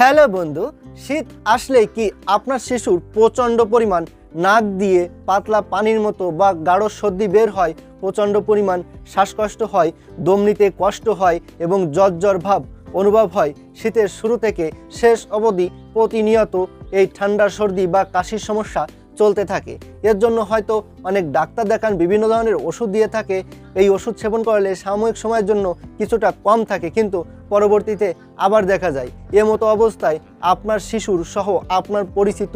Hello বন্ধু, শীত আসলে কি আপনার শিশুর প্রচণ্ড পরিমাণ নাক দিয়ে পাতলা পানির মতো বা গাঢ় সর্দি বের হয়, প্রচণ্ড পরিমাণ শ্বাসকষ্ট হয়, দমনিতে কষ্ট হয় এবং জ্বর ভাব অনুভব হয়। শীতের শুরু থেকে শেষ অবধি প্রতিনিয়ত এই ঠান্ডা সর্দি বা কাশির সমস্যা চলতে থাকে। এর জন্য হয়তো অনেক ডাক্তার দেখান, বিভিন্ন ধরনের ওষুধ দিয়ে থাকে। এই ওষুধ সেবন করলে সাময়িক সময়ের জন্য কিছুটা কম থাকে, কিন্তু পরবর্তীতে আবার দেখা যায়। এ মতো অবস্থায় আপনার শিশুর সহ আপনার পরিচিত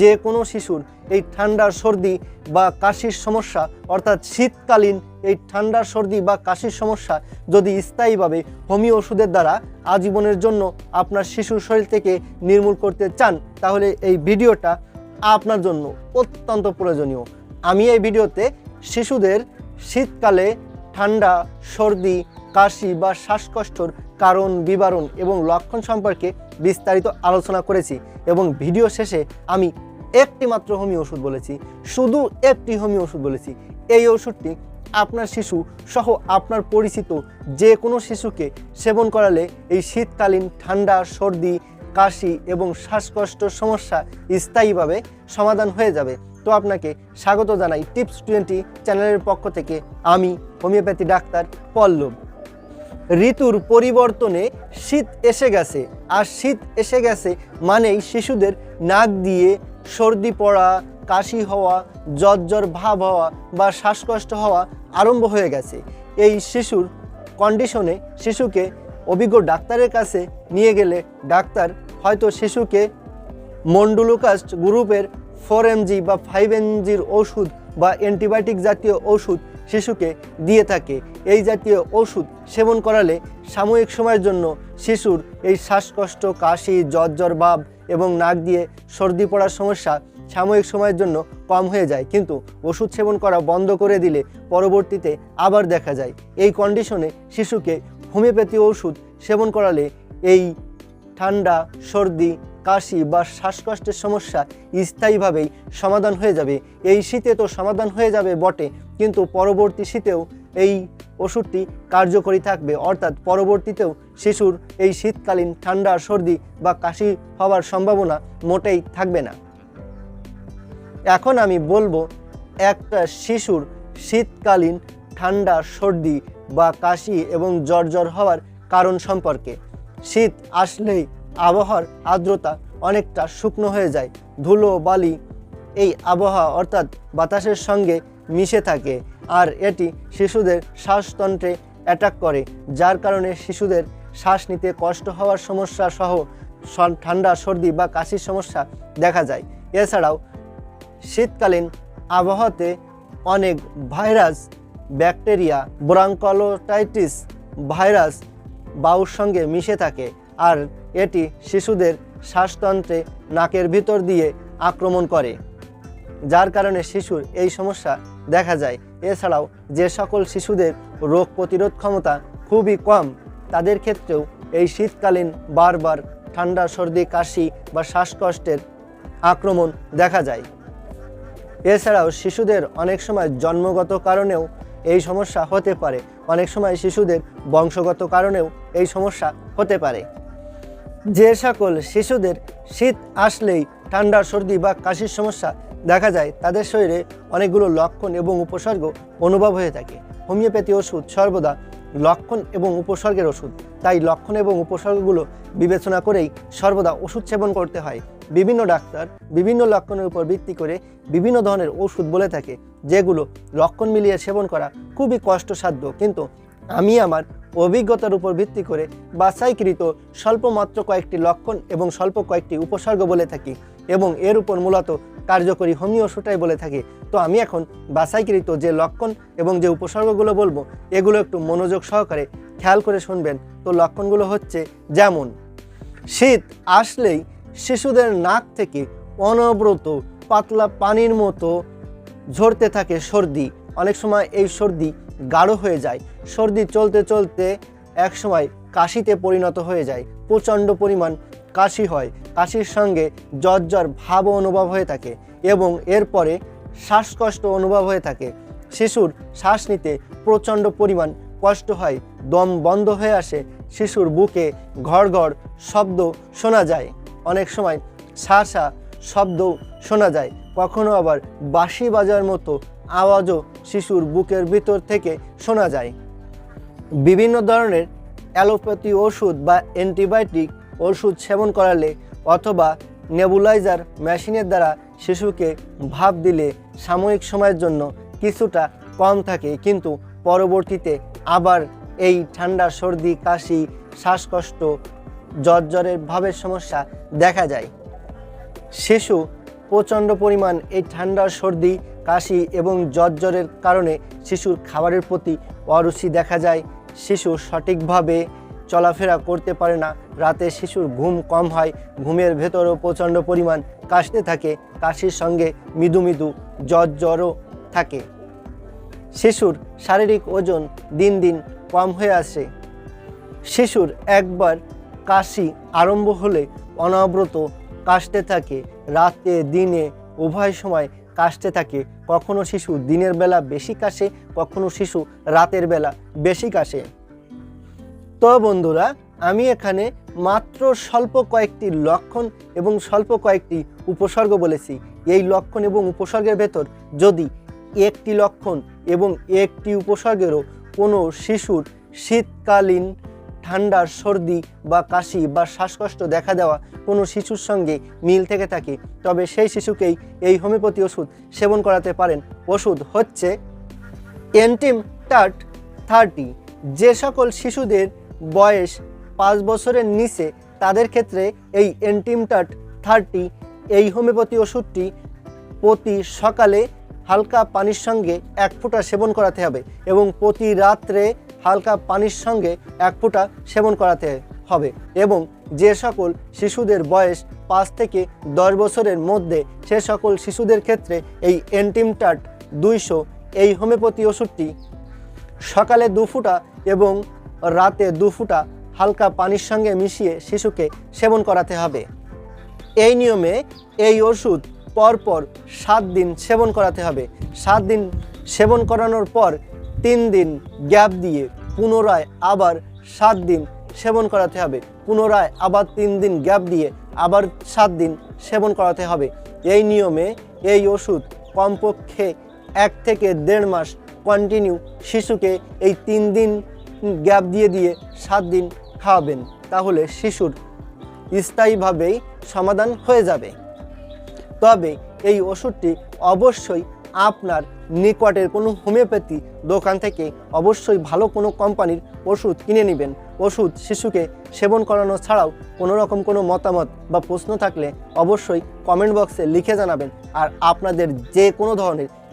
যে কোনো শিশুর এই ঠান্ডার সর্দি বা কাশির সমস্যা, অর্থাৎ শীতকালীন এই ঠান্ডার সর্দি বা কাশির সমস্যা যদি স্থায়ীভাবে হোমিও ওষুধের দ্বারা আজীবনের জন্য আপনার শিশুর শরীর থেকে নির্মূল করতে চান, তাহলে এই ভিডিওটা আপনার জন্য অত্যন্ত প্রয়োজনীয়। আমি এই ভিডিওতে শিশুদের শীতকালে ঠান্ডা, সর্দি, কাশি বা শ্বাসকষ্টর কারণ, বিবরণ এবং লক্ষণ সম্পর্কে বিস্তারিত আলোচনা করেছি এবং ভিডিও শেষে আমি একটি মাত্র হোমিও ওষুধ বলেছি, শুধু একটি হোমিও ওষুধ বলেছি। এই ওষুধটি আপনার শিশু সহ আপনার পরিচিত যে কোনো শিশুকে সেবন করালে এই শীতকালীন ঠান্ডা, সর্দি কাশি এবং শ্বাসকষ্ট সমস্যা স্থায়ীভাবে সমাধান হয়ে যাবে। তো আপনাকে স্বাগত জানাই টিপস টোয়েন্টি চ্যানেলের পক্ষ থেকে আমি হোমিওপ্যাথি ডাক্তার পল্লব। ঋতুর পরিবর্তনে শীত এসে গেছে। আর শীত এসে গেছে মানেই শিশুদের নাক দিয়ে সর্দি পড়া, কাশি হওয়া জ্বর ভাব হওয়া বা শ্বাসকষ্ট হওয়া আরম্ভ হয়ে গেছে। এই শিশুর কন্ডিশনে শিশুকে অভিজ্ঞ ডাক্তারের কাছে নিয়ে গেলে ডাক্তার হয়তো শিশুকে মন্ডুলুকাস্ট গ্রুপের ফোর এমজি বা ফাইভ এমজির ওষুধ বা অ্যান্টিবায়োটিক জাতীয় ওষুধ শিশুকে দিয়ে থাকে। এই জাতীয় ওষুধ সেবন করালে সাময়িক সময়ের জন্য শিশুর এই শ্বাসকষ্ট, কাশি জ্বর ভাব এবং নাক দিয়ে সর্দি পড়ার সমস্যা সাময়িক সময়ের জন্য কম হয়ে যায়। কিন্তু ওষুধ সেবন করা বন্ধ করে দিলে পরবর্তীতে আবার দেখা যায়। এই কন্ডিশনে শিশুকে হোমিওপ্যাথি ওষুধ সেবন করালে এই ঠান্ডা, সর্দি, কাশি বা শ্বাসকষ্টের সমস্যা স্থায়ীভাবেই সমাধান হয়ে যাবে। এই শীতে তো সমাধান হয়ে যাবে বটে, কিন্তু পরবর্তী শীতেও এই ওষুধটি কার্যকরী থাকবে। অর্থাৎ পরবর্তীতেও শিশুর এই শীতকালীন ঠান্ডা, সর্দি বা কাশি হওয়ার সম্ভাবনা মোটেই থাকবে না। এখন আমি বলব, একটা শিশুর শীতকালীন ঠান্ডা, সর্দি বা কাশি এবং জ্বর জ্বর হওয়ার কারণ সম্পর্কে। শীত আসলেই আবহাওয়ার আর্দ্রতা অনেকটা শুকনো হয়ে যায়। ধুলো, বালি এই আবহাওয়া অর্থাৎ বাতাসের সঙ্গে মিশে থাকে আর এটি শিশুদের শ্বাসতন্ত্রে অ্যাটাক করে, যার কারণে শিশুদের শ্বাস নিতে কষ্ট হওয়ার সমস্যা সহ ঠান্ডা, সর্দি বা কাশির সমস্যা দেখা যায়। এছাড়াও শীতকালীন আবহাওয়াতে অনেক ভাইরাস, ব্যাকটেরিয়া ব্রাঙ্কলোটাইটিস ভাইরাস বায়ুর সঙ্গে মিশে থাকে আর এটি শিশুদের শ্বাসতন্ত্রে নাকের ভিতর দিয়ে আক্রমণ করে, যার কারণে শিশুর এই সমস্যা দেখা যায়। এছাড়াও যে সকল শিশুদের রোগ প্রতিরোধ ক্ষমতা খুবই কম, তাদের ক্ষেত্রেও এই শীতকালীন বারবার ঠান্ডা, সর্দি, কাশি বা শ্বাসকষ্টের আক্রমণ দেখা যায়। এছাড়াও শিশুদের অনেক সময় জন্মগত কারণেও এই সমস্যা হতে পারে। অনেক সময় শিশুদের বংশগত কারণেও এই সমস্যা হতে পারে। যে সকল শিশুদের শীত আসলেই ঠান্ডা, সর্দি বা কাশির সমস্যা দেখা যায়, তাদের শরীরে অনেকগুলো লক্ষণ এবং উপসর্গ অনুভব হয়ে থাকে। হোমিওপ্যাথি ওষুধ সর্বদা লক্ষণ এবং উপসর্গের ওষুধ। তাই লক্ষণ এবং উপসর্গগুলো বিবেচনা করেই সর্বদা ওষুধ সেবন করতে হয়। বিভিন্ন ডাক্তার বিভিন্ন লক্ষণের উপর ভিত্তি করে বিভিন্ন ধরনের ওষুধ বলে থাকে, যেগুলো লক্ষণ মিলিয়ে সেবন করা খুবই কষ্টসাধ্য। কিন্তু আমি আমার অভিজ্ঞতার উপর ভিত্তি করে বাছাইকৃত স্বল্পমাত্র কয়েকটি লক্ষণ এবং স্বল্প কয়েকটি উপসর্গ বলে থাকি এবং এর উপর মূলত কার্যকরী হোমিও ওষুধটাই বলে থাকি। তো আমি এখন বাছাইকৃত যে লক্ষণ এবং যে উপসর্গগুলো বলব, এগুলো একটু মনোযোগ সহকারে খেয়াল করে শুনবেন। তো লক্ষণগুলো হচ্ছে যেমন, শীত আসলেই শিশুদের নাক থেকে অনবরত পাতলা পানির মতো ঝরতে থাকে সর্দি। অনেক সময় এই সর্দি গাঢ় হয়ে যায়। সর্দি চলতে চলতে এক সময় কাশিতে পরিণত হয়ে যায়। প্রচণ্ড পরিমাণ কাশি হয়, কাশির সঙ্গে জ্বর ভাবও অনুভব হয়ে থাকে এবং এরপরে শ্বাসকষ্ট অনুভব হয়ে থাকে। শিশুর শ্বাস নিতে প্রচণ্ড পরিমাণ কষ্ট হয়, দম বন্ধ হয়ে আসে, শিশুর বুকে ঘড় ঘড় শব্দ শোনা যায়। অনেক সময় সা সা শব্দ শোনা যায়, কখনো আবার বাঁশি বাজার মতো আওয়াজও শিশুর বুকের ভিতর থেকে শোনা যায়। বিভিন্ন ধরনের অ্যালোপ্যাথি ওষুধ বা অ্যান্টিবায়োটিক ওষুধ সেবন করালে অথবা নেবুলাইজার মেশিনের দ্বারা শিশুকে ভাব দিলে সাময়িক সময়ের জন্য কিছুটা কম থাকে। কিন্তু পরবর্তীতে আবার এই ঠান্ডা, সর্দি, কাশি, শ্বাসকষ্ট জ্বর জ্বরের ভাবের সমস্যা দেখা যায়। শিশু প্রচণ্ড পরিমাণ এই ঠান্ডা, সর্দি, কাশি এবং জ্বর জ্বরের কারণে শিশুর খাবারের প্রতি অরুচি দেখা যায়। শিশু সঠিকভাবে চলাফেরা করতে পারে না। রাতে শিশুর ঘুম কম হয়, ঘুমের ভেতরও প্রচণ্ড পরিমাণ কাশতে থাকে, কাশির সঙ্গে মৃদু মৃদু জ্বর জ্বরও থাকে। শিশুর শারীরিক ওজন দিন দিন কম হয়ে আসে। শিশুর একবার কাশি আরম্ভ হলে অনাব্রত কাশতে থাকে, রাতে, দিনে, উভয় সময় কাশতে থাকে। কখনো শিশু দিনের বেলা বেশি কাশে, কখনো শিশু রাতের বেলা বেশি কাশে। তো বন্ধুরা, আমি এখানে মাত্র স্বল্প কয়েকটি লক্ষণ এবং স্বল্প কয়েকটি উপসর্গ বলেছি। এই লক্ষণ এবং উপসর্গের ভেতর যদি একটি লক্ষণ এবং একটি উপসর্গেরও কোনো শিশুর শীতকালীন ঠান্ডার সর্দি বা কাশি বা শ্বাসকষ্ট দেখা দেওয়া কোনো শিশুর সঙ্গে মিল থেকে থাকে, তবে সেই শিশুকেই এই হোমিওপ্যাথি ওষুধ সেবন করাতে পারেন। ওষুধ হচ্ছে এন্টিম টার্ট থার্টি। যে সকল শিশুদের বয়স পাঁচ বছরের নিচে, তাদের ক্ষেত্রে এই এন্টিমটাট থার্টি, এই হোমিওপ্যাথি ওষুধটি প্রতি সকালে হালকা পানির সঙ্গে এক ফোঁটা সেবন করাতে হবে এবং প্রতি রাত্রে হালকা পানির সঙ্গে এক ফোঁটা সেবন করাতে হবে এবং যে সকল শিশুদের বয়স পাঁচ থেকে দশ বছরের মধ্যে, সে সকল শিশুদের ক্ষেত্রে এই এন্টিমটাট দুইশো, এই হোমিওপ্যাথি ওষুধটি সকালে দু ফুটা এবং রাতে দু ফুটা হালকা পানির সঙ্গে মিশিয়ে শিশুকে সেবন করাতে হবে। এই নিয়মে এই ওষুধ পরপর সাত দিন সেবন করাতে হবে। সাত দিন সেবন করানোর পর তিন দিন গ্যাপ দিয়ে পুনরায় আবার সাত দিন সেবন করাতে হবে। পুনরায় আবার তিন দিন গ্যাপ দিয়ে আবার সাত দিন সেবন করাতে হবে। এই নিয়মে এই ওষুধ কমপক্ষে এক থেকে দেড় মাস কন্টিনিউ শিশুকে এই তিন দিন গ্যাপ দিয়ে দিয়ে সাত দিন খাওয়াবেন, তাহলে শিশুর স্থায়ীভাবেই সমাধান হয়ে যাবে। তবে এই ওষুধটি অবশ্যই আপনার নিকটের কোনো হোমিওপ্যাথি দোকান থেকে অবশ্যই ভালো কোনো কোম্পানির ওষুধ কিনে নেবেন। ওষুধ শিশুকে সেবন করানো ছাড়াও কোনো রকম কোনো মতামত বা প্রশ্ন থাকলে অবশ্যই কমেন্ট বক্সে লিখে জানাবেন। আর আপনাদের যে কোনো ধরনের